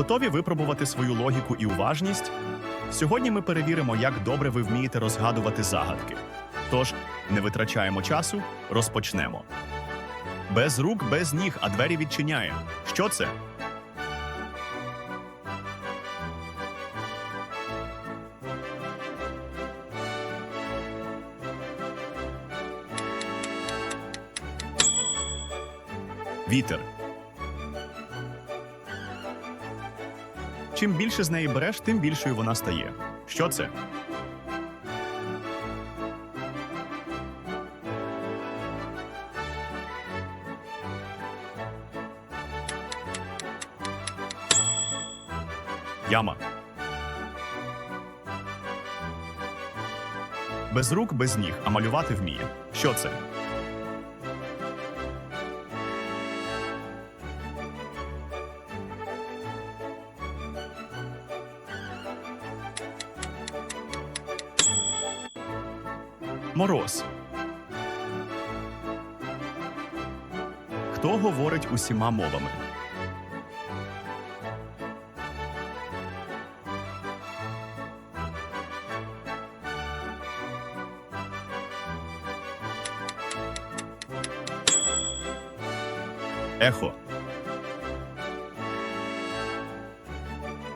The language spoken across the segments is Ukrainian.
Готові випробувати свою логіку і уважність? Сьогодні ми перевіримо, як добре ви вмієте розгадувати загадки. Тож, не витрачаємо часу, розпочнемо. Без рук, без ніг, а двері відчиняє. Що це? Вітер. Чим більше з неї береш, тим більшою вона стає. Що це? Яма. Без рук, без ніг, а малювати вміє. Що це? Мороз. Хто говорить усіма мовами? Ехо.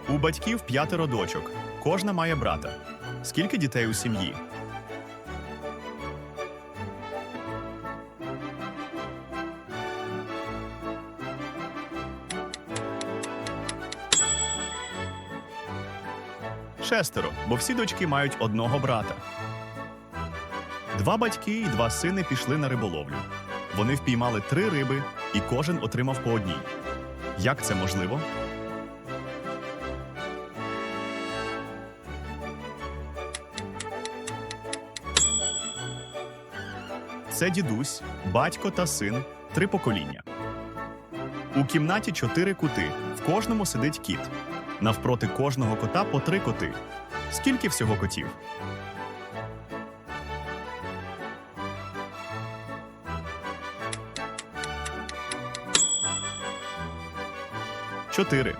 У батьків п'ятеро дочок. Кожна має брата. Скільки дітей у сім'ї? Шестеро, бо всі дочки мають одного брата. Два батьки і два сини пішли на риболовлю. Вони впіймали три риби, і кожен отримав по одній. Як це можливо? Це дідусь, батько та син, три покоління. У кімнаті чотири кути. В кожному сидить кіт. Навпроти кожного кота по три коти. Скільки всього котів? Чотири.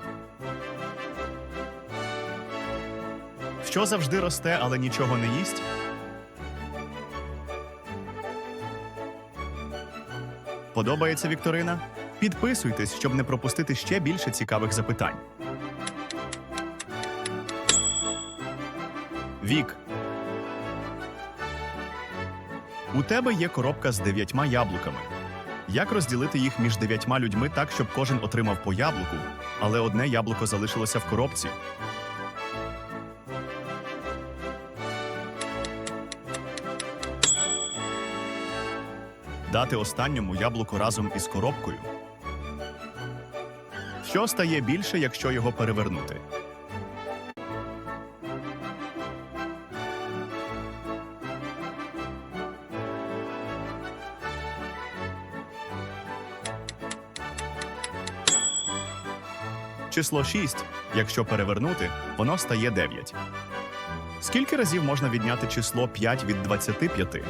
Що завжди росте, але нічого не їсть? Подобається Вікторина? Підписуйтесь, щоб не пропустити ще більше цікавих запитань. Вік. У тебе є коробка з дев'ятьма яблуками. Як розділити їх між дев'ятьма людьми так, щоб кожен отримав по яблуку, але одне яблуко залишилося в коробці? Дати останньому яблуко разом із коробкою. Що стає більше, якщо його перевернути? Число 6, якщо перевернути, воно стає 9. Скільки разів можна відняти число 5 від 25?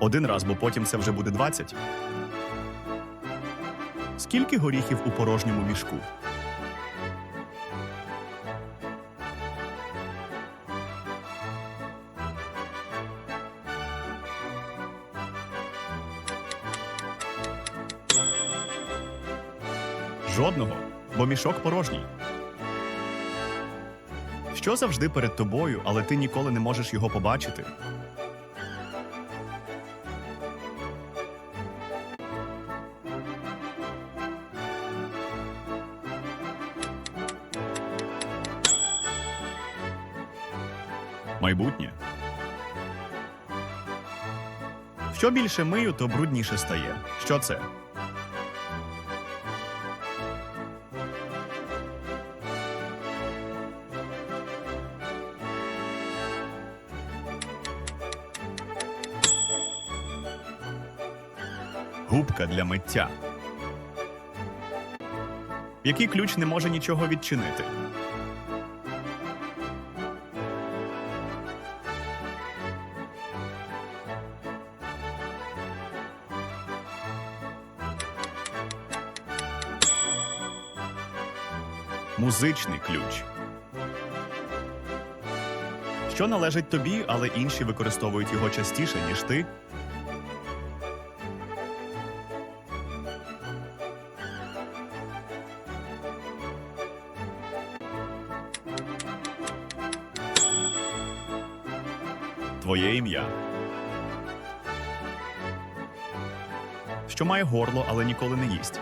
Один раз, бо потім це вже буде 20. Скільки горіхів у порожньому мішку? Жодного, бо мішок порожній. Що завжди перед тобою, але ти ніколи не можеш його побачити? Майбутнє. Що більше мию, то брудніше стає. Що це? губка для миття. Який ключ не може нічого відчинити. Музичний ключ. Що належить тобі, але інші використовують його частіше, ніж ти. Твоє ім'я. Що має горло, але ніколи не їсть.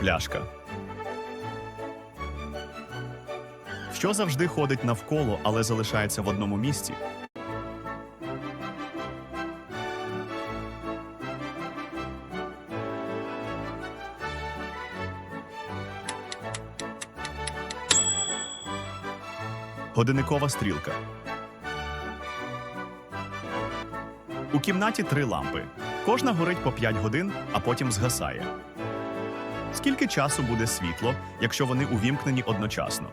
Пляшка. Що завжди ходить навколо, але залишається в одному місці. Годинникова стрілка. У кімнаті три лампи. Кожна горить по 5 годин, а потім згасає. Скільки часу буде світло, якщо вони увімкнені одночасно?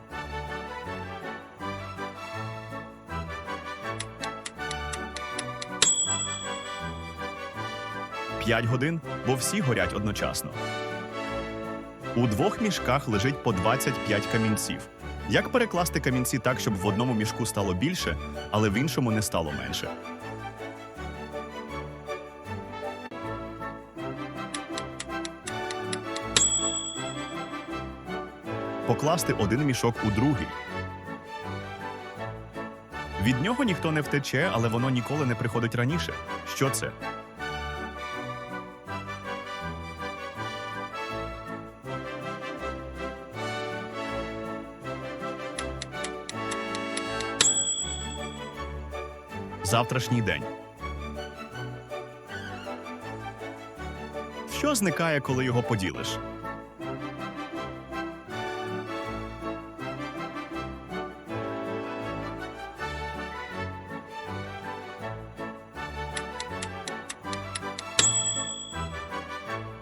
П'ять годин, бо всі горять одночасно. У двох мішках лежить по 25 камінців. Як перекласти камінці так, щоб в одному мішку стало більше, але в іншому не стало менше? Покласти один мішок у другий. Від нього ніхто не втече, але воно ніколи не приходить раніше. Що це? Завтрашній день. Що зникає, коли його поділиш?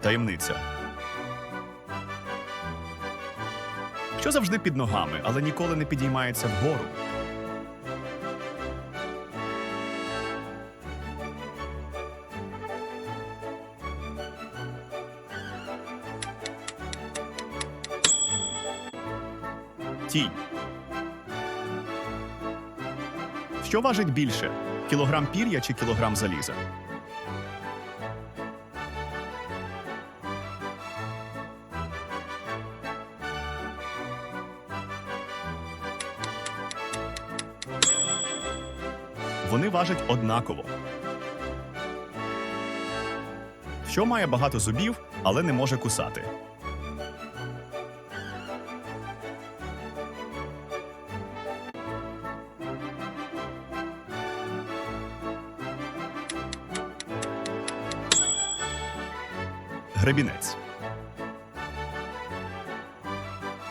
Таємниця. Що завжди під ногами, але ніколи не підіймається вгору. Тінь. Що важить більше? Кілограм пір'я чи кілограм заліза? Вони важать однаково. Що має багато зубів, але не може кусати? Гребінець.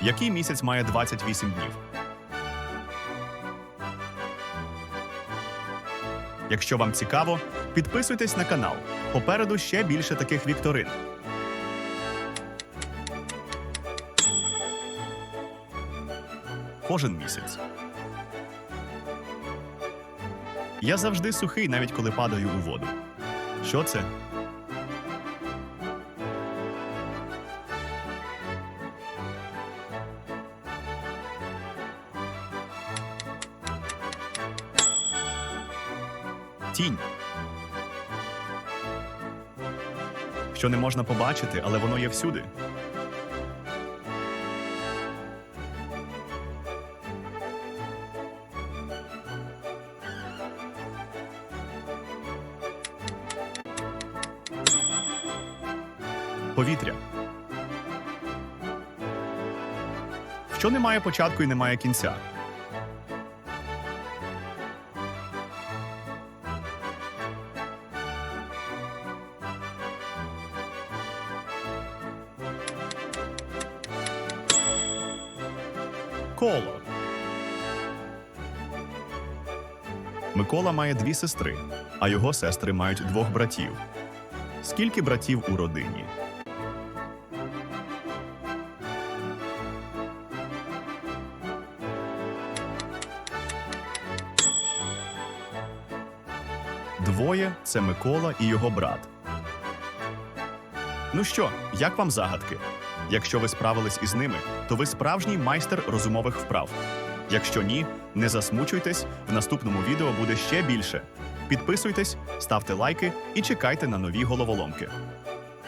Який місяць має 28 днів? Якщо вам цікаво, підписуйтесь на канал. Попереду ще більше таких вікторин. Кожен місяць. Я завжди сухий, навіть коли падаю у воду. Що це? Тінь. Що не можна побачити, але воно є всюди. Повітря. Що не має початку і не має кінця. Микола. Микола має дві сестри, а його сестри мають двох братів. Скільки братів у родині? Двоє це Микола і його брат. Ну що, як вам загадки? Якщо ви справились із ними, то ви справжній майстер розумових вправ. Якщо ні, не засмучуйтесь, в наступному відео буде ще більше. Підписуйтесь, ставте лайки і чекайте на нові головоломки.